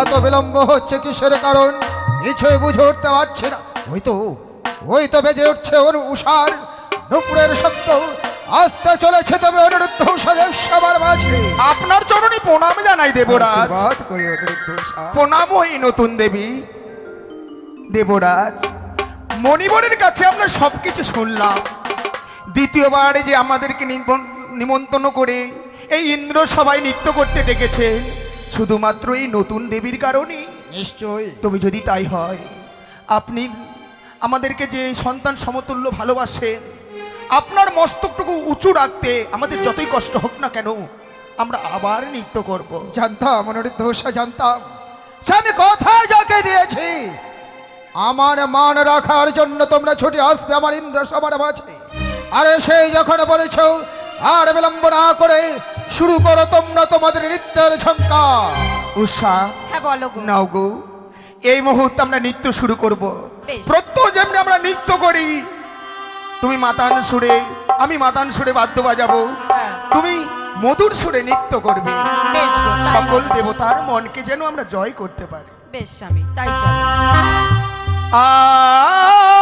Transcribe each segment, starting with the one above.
এত বিলম্ব হচ্ছে কিসের কারণ? কিছুই বুঝে উঠতে পারছে না। ওই তো ওই তো বেজে উঠছে ওর উষার নুপুরের শব্দ। আসতে চলেছে তবে অনিরুদ্ধ উষাদেব সবার মাঝে। আপনার চরণে প্রণাম জানাই দেবরাজ। প্রণাম ওই নতুন দেবী। দেবরাজ মণিবরের কাছে আমরা সবকিছু শুনলাম। দ্বিতীয়বারে যে আমাদেরকে নিমন্ত্রণ করে এই ইন্দ্র সবাই নৃত্য করতে ডেকেছে। শুধুমাত্র এই নতুন দেবীর কারণে নিশ্চয়ই। তবে যদি তাই হয় আপনি আমাদেরকে যে সন্তান সমতুল্য ভালোবাসেন আপনার মস্তকটুকু উঁচু রাখতে আমাদের যতই কষ্ট হোক না কেন আমরা আবার নৃত্য করব। জানতাম অনিরুদ্ধ উষা জানতাম। সে আমি কোথায় যাকে দিয়েছি আমার মান রাখার জন্য তোমরা ছুটে আসবে আমার ইন্দ্র সবার মাঝে। আরে সেই যখন বলেছ আর বিলম্ব না করে শুরু করো তোমরা তোমাদের নৃত্যের ঝঙ্কা। উষা হ্যাঁ বলো গো। নাও গো। এই মুহূর্তে আমরা নৃত্য শুরু করব। বেশ। প্রত্যহ যেমনি আমরা নৃত্য করি তুমি মাতান সুরে আমি মাতান সুরে বাদ্য বাজাবো। হ্যাঁ। তুমি মধুর সুরে নৃত্য করবে। বেশ গো তাই। সকল হবে। দেবতার মনকে যেন আমরা জয় করতে পারি। বেশ স্বামী তাই চলো। ও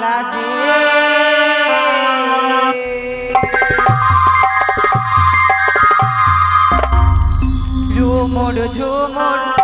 লাজে ঝুমুর ঝুমুর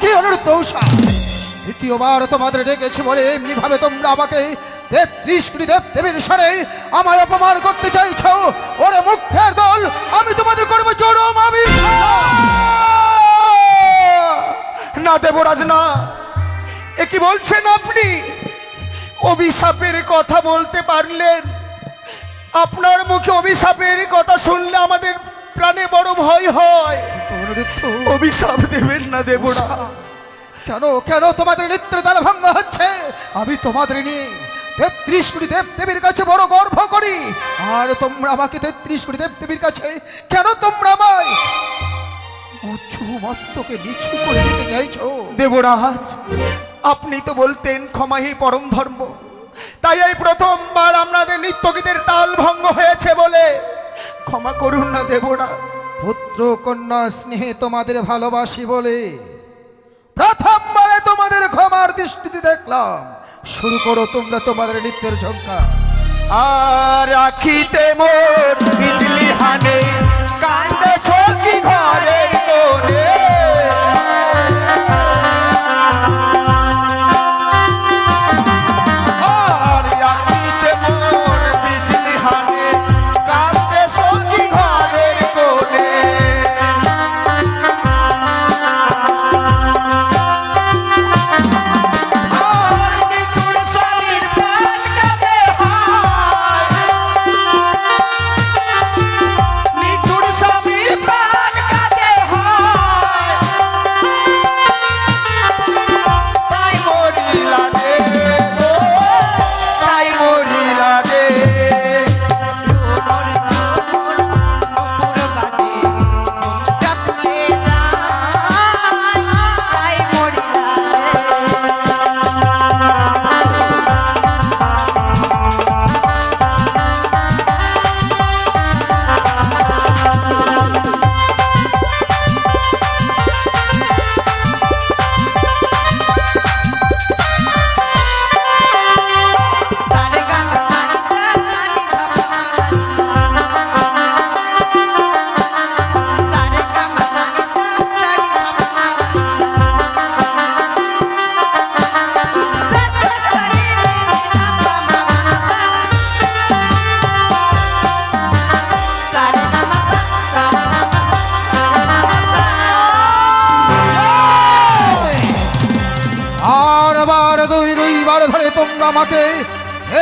কি অনিরুদ্ধ উষা দ্বিতীয়বার তোমাদের ডেকেছি বলে এমনি ভাবে তোমরা আমাকে তেত্রিশ কোটি দেব দেবীর স্বরে আমায় অপমান করতে চাইছ। ওরে মুখের দল, আমি তোমাদের করব চরম আমি না দেবরাজ, না। এ কি বলছেন আপনি? অভিশাপের কথা বলতে পারলেন। আপনার মুখে অভিশাপের কথা শুনলে আমাদের প্রাণে বড় ভয় হয়। অভিশাপ দেবেন না দেবরা। কেন কেন তোমাদের নৃত্যের দ্বারা ভঙ্গ হচ্ছে? আমি তোমাদের নিয়ে তেত্রিশ কোটি দেব দেবীর কাছে বড় গর্ব করি। আর তোমরা আমাকে তেত্রিশ কোটি দেব দেবীর কাছে কেন তোমরা আমায় উঁচু মস্তকে নিচু করে দিতে চাইছো? দেবরাজ আপনি তো বলতেন ক্ষমাই পরম ধর্ম। তাই এই প্রথমবার আপনাদের নৃত্যগীতের তাল ভঙ্গ হয়েছে বলে। ক্ষমা করুন না দেবরাজ। পুত্র কন্যা স্নেহে তোমাদের ভালোবাসি বলে প্রথমবারে তোমাদের ক্ষমার দৃষ্টিতে দেখলাম। শুরু করো তোমরা তোমাদের নৃত্যের ঝঙ্কা আর রাখিতে মোর বিজলি হানে কান্দে সখী ঘরে কোনে আমাকে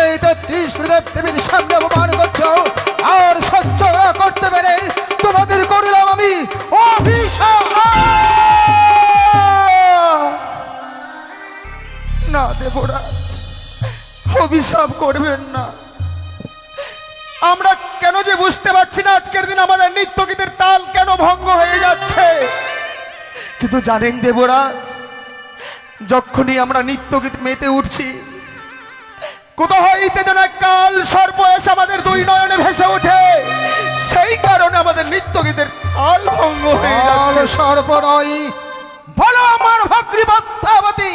এই তেত্রিশ দেব দেবীর সামনে অপমান করছ। আর সহ্য করতে পেরে তোমাদের করিলাম আমি অভিশাপ। না দেবরা, অভিশাপ করবেন না। আমরা কেন যে বুঝতে পারছি না আজকের দিন আমাদের নৃত্য গীতের তাল কেন ভঙ্গ হয়ে যাচ্ছে। কিন্তু জানেন দেবরাজ, যখনই আমরা নৃত্য গীত মেতে উঠছি কোথাও হইতে যেন কাল সর্প এসে আমাদের দুই নয়নে ভেসে ওঠে। সেই কারণে আমাদের নৃত্য গীতের তাল ভঙ্গ হয়ে যাচ্ছে কাল সর্প নয় বলো আমার ভক্রি ভক্তাবতী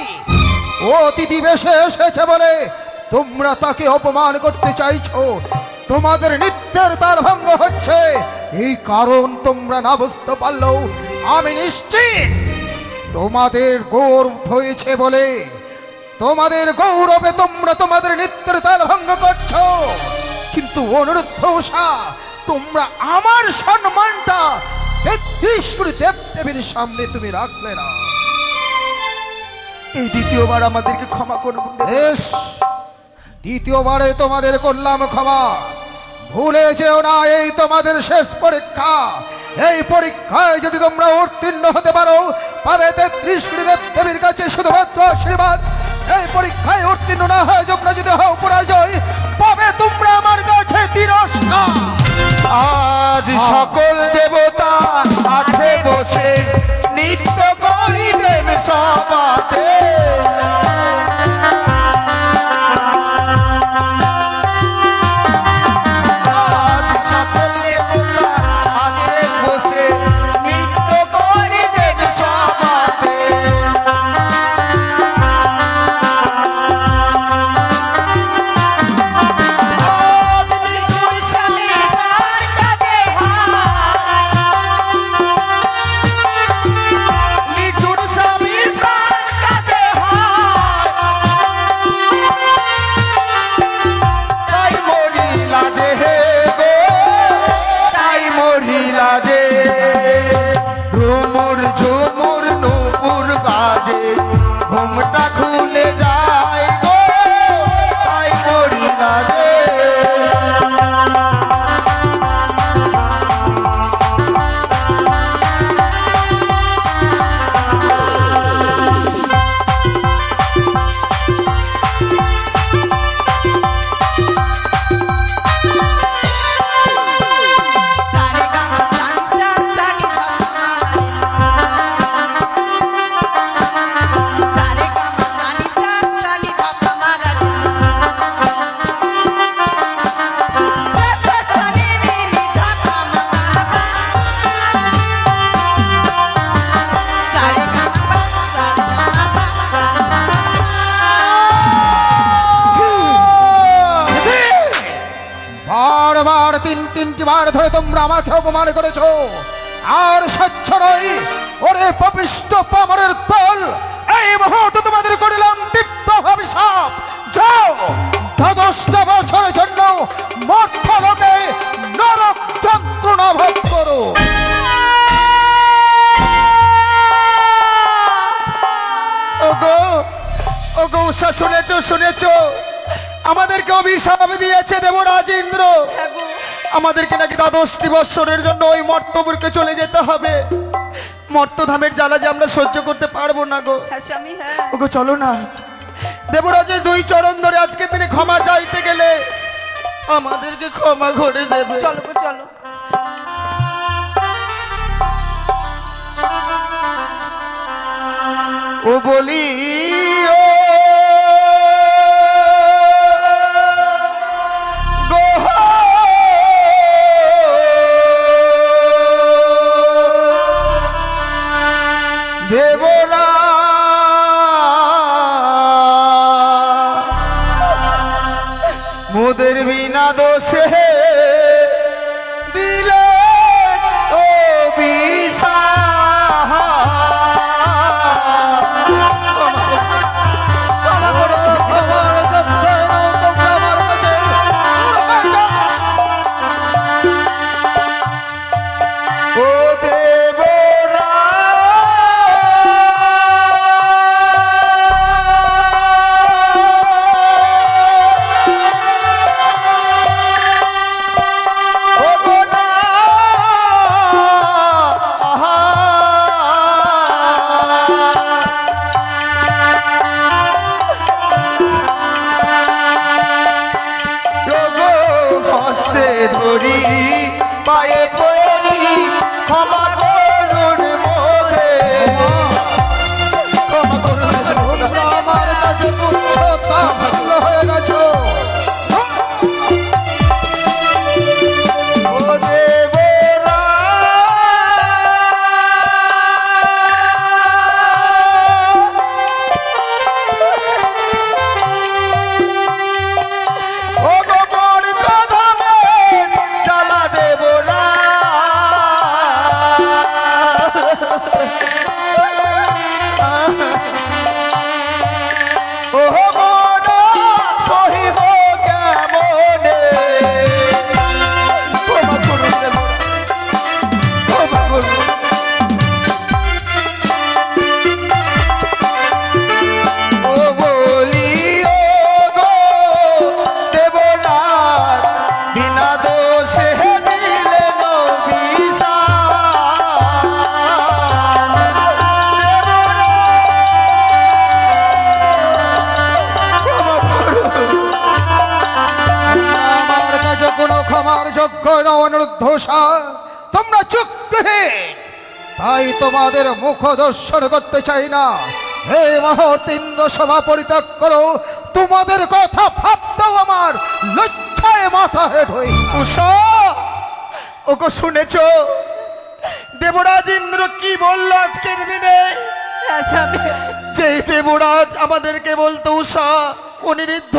অতিথি বেশে এসেছে বলে তোমরা তাকে অপমান করতে চাইছো। তোমাদের নিত্যের তাল ভঙ্গ হচ্ছে। এই কারণ তোমরা না বুঝতে পারলেও আমি নিশ্চিত তোমাদের গৌরব হয়েছে বলে তোমাদের গৌরবে তোমরা তোমাদের নিত্যের তাল ভঙ্গ করছ। কিন্তু অনুরুদ্ধ উষা তোমরা আমার সম্মানটা তেত্রিশপুরি দেব সামনে তুমি রাখলে না। এই দ্বিতীয়বার আমাদেরকে ক্ষমা করুন দ্বিতীয়বারে তোমাদের করলাম ক্ষমা। ভুলে যেও না, এই তোমাদের শেষ পরীক্ষা। এই পরীক্ষায় যদি তোমরা উত্তীর্ণ হতে পারো, পাবে তেত্রিশ কোটি দেব দেবীর কাছে শুধুমাত্র আশীর্বাদ। এই পরীক্ষায় উত্তীর্ণ না হয় তোমরা যদি হও পরাজয়, পাবে তোমরা আমার কাছে তিরস্কার। আজ সকল দেবতা আছে বসে নিত্য করিবেন সবাতে। তিনটি বার ধরে তোমরা আমাকে অপমান করেছ। আর স্বচ্ছ নয় ওরে পপিষ্ট পামরের দল, এই মুহূর্তে তোমাদের করিলাম তীব্র অভিশাপ। যাও, দ্বাদশটা বছরের জন্য মর্থলোকে নরক যন্ত্রণা ভোগ করো। শুনেছো শুনেছো? আমাদেরকে অভিশাপ দিয়েছে দেবরাজ ইন্দ্র। আমাদেরকে নাকি দ্বাদশটি বৎসরের জন্য ওই মর্তপুরকে চলে যেতে হবে। মর্তধামের জ্বালা যে আমরা সহ্য করতে পারব না গো। হ্যাঁ হ্যাঁ। ওগো চলো না। দেবরাজের দুই চরণ ধরে আজকে তিনি ক্ষমা চাইতে গেলে আমাদেরকে ক্ষমা করে দেবে। চলো গো চলো। ও বলি ও দোষে দিলে অনির্ধোষা তোমরা চুক্তিহীন তাই তোমাদের মুখ দর্শন করতে চাই না। এই মুহূর্তে ইন্দ্র সভা পরিত্যাগ করো। তোমাদের কথা ভাবতেও আমার লজ্জায় মাথা হেট হই উষা ওকে শুনেছ? দেবরাজ ইন্দ্র কি বলল আজকের দিনে? হ্যাঁ যে দেবরাজ আমাদেরকে বলতো উষা অনিরুদ্ধ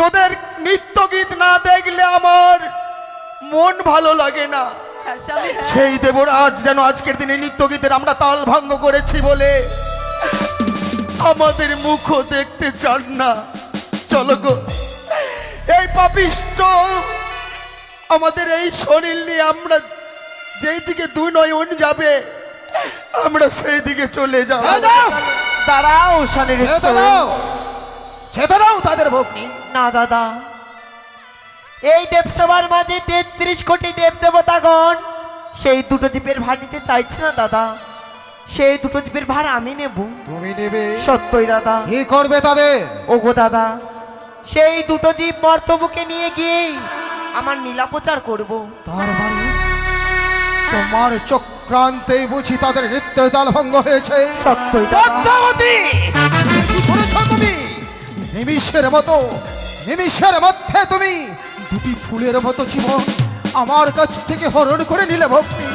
তোদের নৃত্য গীত না দেখলে আমার মন ভালো লাগে না। হ্যাঁ হ্যাঁ। সেই দেবরাজ যেন আজকের দিনে নৃত্য গীতের আমরা তাল ভঙ্গ করেছি বলে আমাদের মুখও দেখতে চান না। চলো গো এই পাপিষ্ট আমাদের এই শরীর নিয়ে আমরা যেই দিকে দুই নয়ন যাবে আমরা সেই দিকে চলে যাব। দাঁড়াও দাও তাদের ভগ্নি না দাদা। এই দেবসভার মাঝে তেত্রিশ কোটি দেব দেবতাগণ সেই দুটো দ্বীপের ভার নিতে চাইছে না দাদা। সেই দুটো দ্বীপের ভার আমি নেব। তুমি নেবে। সত্যই দাদা। কি করবে তাদের? ওগো দাদা সেই দুটো দ্বীপ মর্তবুকে নিয়ে গিয়েই আমার নীলাপ্রচার করব। তার মানে তোমার চক্রান্তেই বুঝি তাদের নৃত্যের তাল ভঙ্গ হয়েছে। সত্যই দাদা। তুমি নিমিষের মতো নিমিষের মধ্যে তুমি দুটি ফুলের মতো জীবন আমার কাছ থেকে হরণ করে নিলে ভক্তি।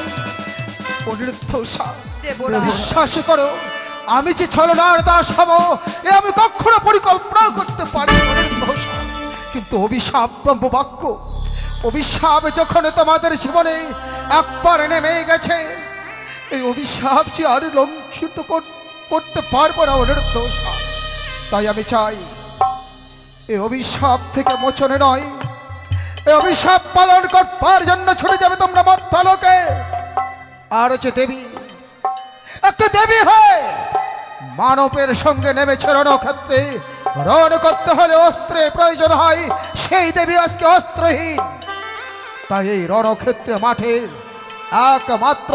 অনিরুদ্ধ। বিশ্বাস করো আমি যে ছলনার দাস হব এ আমি কখনো পরিকল্পনা করতে পারি কিন্তু অভিশাপ ব্রহ্মবাক্য অভিশাপ যখন তোমাদের জীবনে একবার নেমে গেছে এই অভিশাপ যে আর লঙ্ঘিত করতে পারব না অনিরুদ্ধ তাই আমি চাই এই অভিশাপ থেকে মোচনে নয়। এই অভিশাপ পালন করবার জন্য ছুটে যাবে তোমরা মর্তালোকে। আর হচ্ছে দেবী। একটা দেবী হয় মানবের সঙ্গে নেমেছে রণক্ষেত্রে। রণ করতে হলে অস্ত্রের প্রয়োজন হয়, সেই দেবী আজকে অস্ত্রহীন। তাই এই রণক্ষেত্রে মাঠের একমাত্র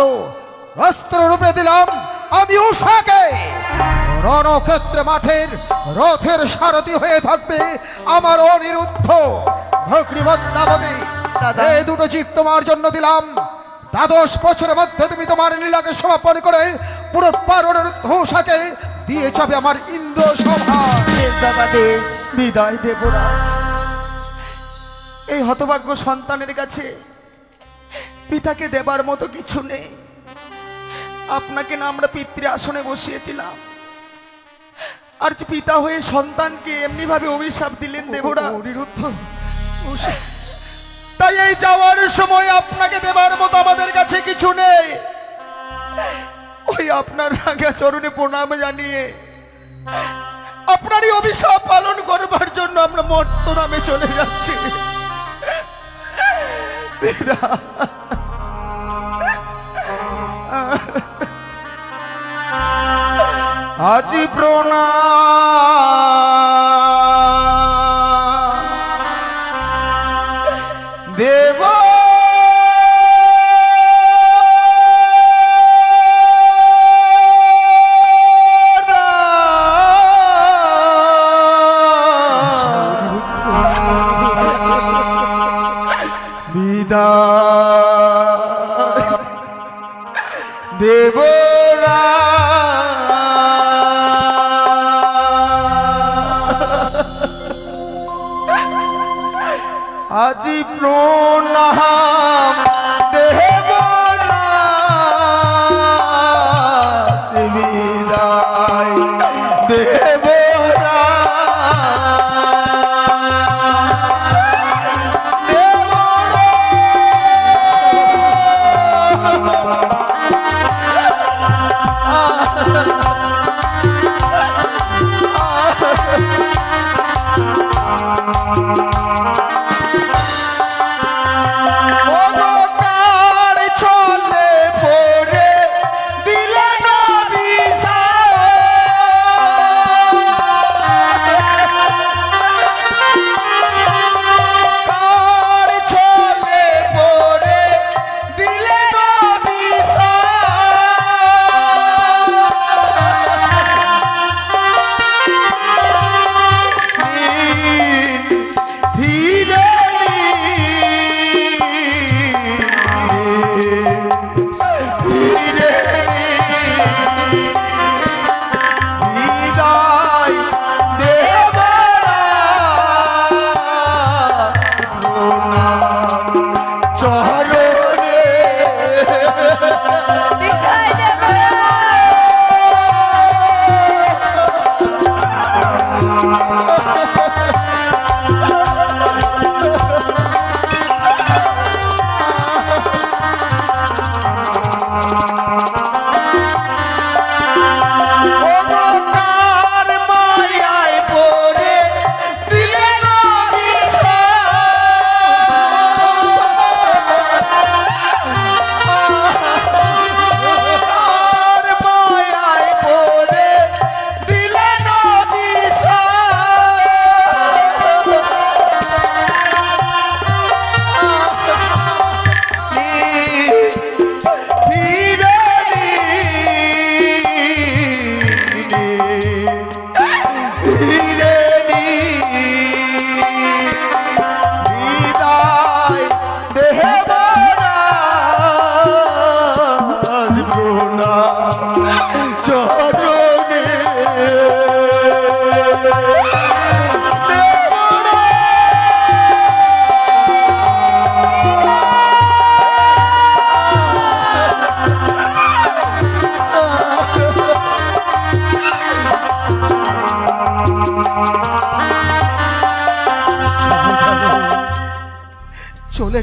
অস্ত্র রূপে দিলাম। আমি উষাকে রণক্ষেত্রে মাঠের রথের সারথি হয়ে থাকবে আমার অনিরুদ্ধ ভগ্নিবদ্যাবতী দাদা। এই দুটো জীব তোমার জন্য দিলাম। দ্বাদশ বছরের মধ্যে তুমি তোমার লীলাকে সমাপন করে পুরো পারণের ধোষাকে দিয়ে যাবে আমার ইন্দ্র সভা। বিদায় দেবরাজ এই হতভাগ্য সন্তানের কাছে পিতাকে দেবার মতো কিছু নেই। আপনাকে না আমরা পিতৃ আসনে বসিয়েছিলাম। আর যে পিতা হয়ে সন্তানকে এমনি ভাবে অভিশাপ দিলেন দেবরা অনিরুদ্ধ তাই এই যাওয়ার সময় আপনাকে দেবার মতো আমাদের কাছে কিছু নেই। ওই আপনার রাগা চরণে প্রণাম জানিয়ে আপনারই অভিশাপ পালন করবার জন্য আমরা মর্ত নামে চলে যাচ্ছি। আজি প্রণাম। প্রণাম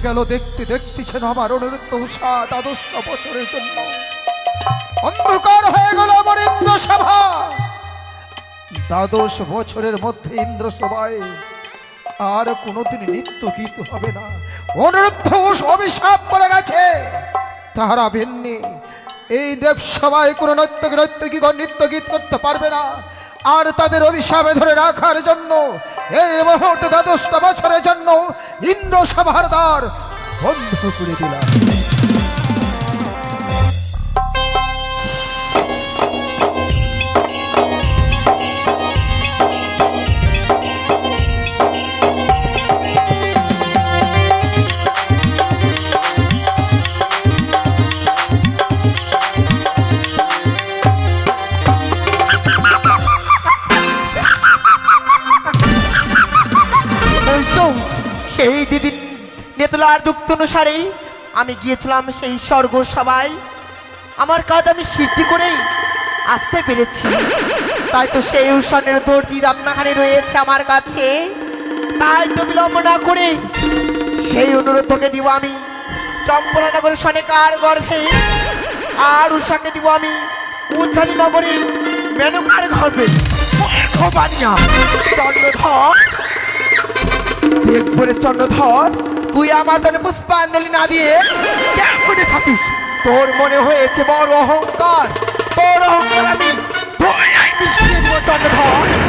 গেল দেখতে দেখতেছেন আমার অনুরুদ্ধ উষা দ্বাদশ বছরের জন্য। অন্ধকার হয়ে গেল আমার ইন্দ্র সভা দ্বাদশ বছরের মধ্যে ইন্দ্র সভায় আর কোনোদিন নৃত্য গীত হবে না। অনুরুদ্ধ অভিশাপ করে গেছে। তাহারা ভিন্নি, এই দেব কোনো নৃত্য নৃত্যকী নৃত্য গীত করতে পারবে না। আর তাদের অভিশাপে ধরে রাখার জন্য এই মুহূর্তে দ্বাদশটা বছরের জন্য ইন্দ্র সভার দ্বার বন্ধ করে দিলাম। নেতলার দুঃখ অনুসারে আমি গিয়েছিলাম সেই স্বর্গ সবাই আমার কাজ আমি সিদ্ধি করেই আসতে পেরেছি। তাই তো সেই উষানের দর্জি রান্নাখানে রয়েছে আমার কাছে। তাই তো বিলম্ব না করে সেই অনুরোধ তোকে দিব আমি। চম্পলা নগর সনেকার গর্ভে আর উষাকে দিব আমি উজ্জ্বলী নগরে মেনুকার গর্ভে। চন্দ্রধর। দেখবরে চন্দ্রধর তুই আমার তাহলে পুষ্পাঞ্জলি না দিয়ে কেমনে থাকিস? তোর মনে হয়েছে বড় অহংকার। বড় অহংকার আমি ধর